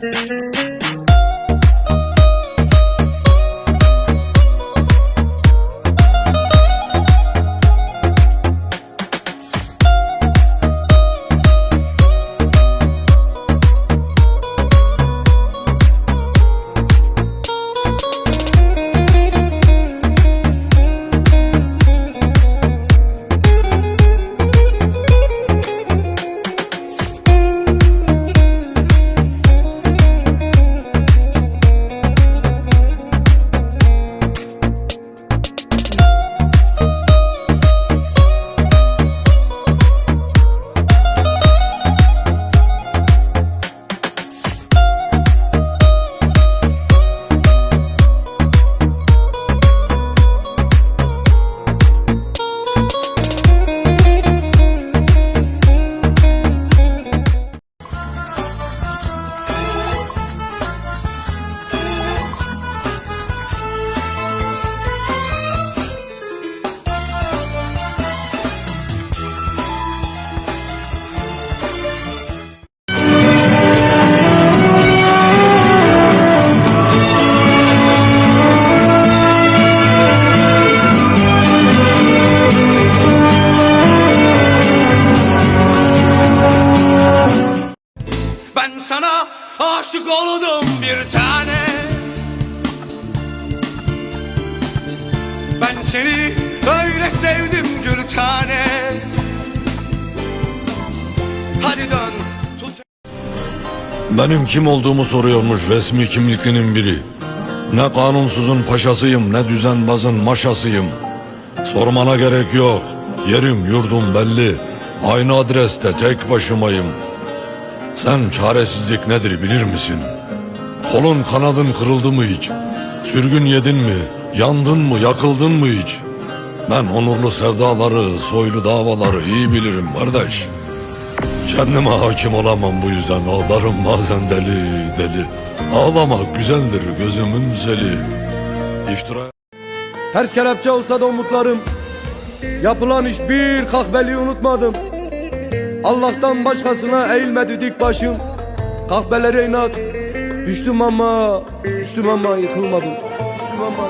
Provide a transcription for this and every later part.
Ben sana aşık oldum bir tane Ben seni öyle sevdim gül tane Hadi dön tut Benim kim olduğumu soruyormuş resmi kimliklinin biri. Ne kanunsuzun paşasıyım ne düzenbazın maşasıyım. Sormana gerek yok. Yerim yurdum belli. Aynı adreste tek başımayım. Sen çaresizlik nedir bilir misin? Kolun kanadın kırıldı mı hiç? Sürgün yedin mi? Yandın mı? Yakıldın mı hiç? Ben onurlu sevdaları, soylu davaları iyi bilirim kardeş. Kendime hakim olamam bu yüzden ağlarım bazen deli deli. Ağlamak güzeldir gözümün zeli. İftira Ters kelepçe olsa da umutlarım Yapılan iş bir kahveliği unutmadım Allah'tan başkasına eğilmedi dik başım Kahvelere inat Düştüm ama Düştüm ama yıkılmadım Düştüm ama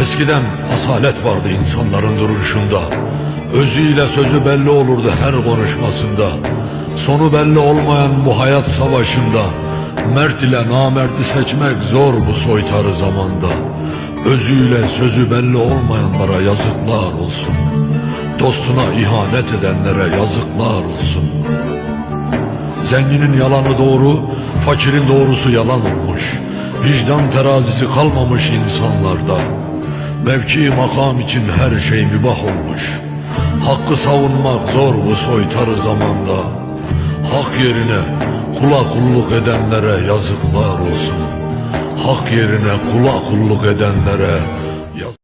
Eskiden asalet vardı insanların duruşunda. Özüyle sözü belli olurdu her konuşmasında. Sonu belli olmayan bu hayat savaşında. Mert ile namerdi seçmek zor bu soytarı zamanda. Özüyle sözü belli olmayanlara yazıklar olsun. Dostuna ihanet edenlere yazıklar olsun. Zenginin yalanı doğru, fakirin doğrusu yalan olmuş. Vicdan terazisi kalmamış insanlarda. Mevki makam için her şey mübah olmuş. Hakkı savunmak zor bu soytarı zamanda. Hak yerine kula kulluk edenlere yazıklar olsun. Hak yerine kula kulluk edenlere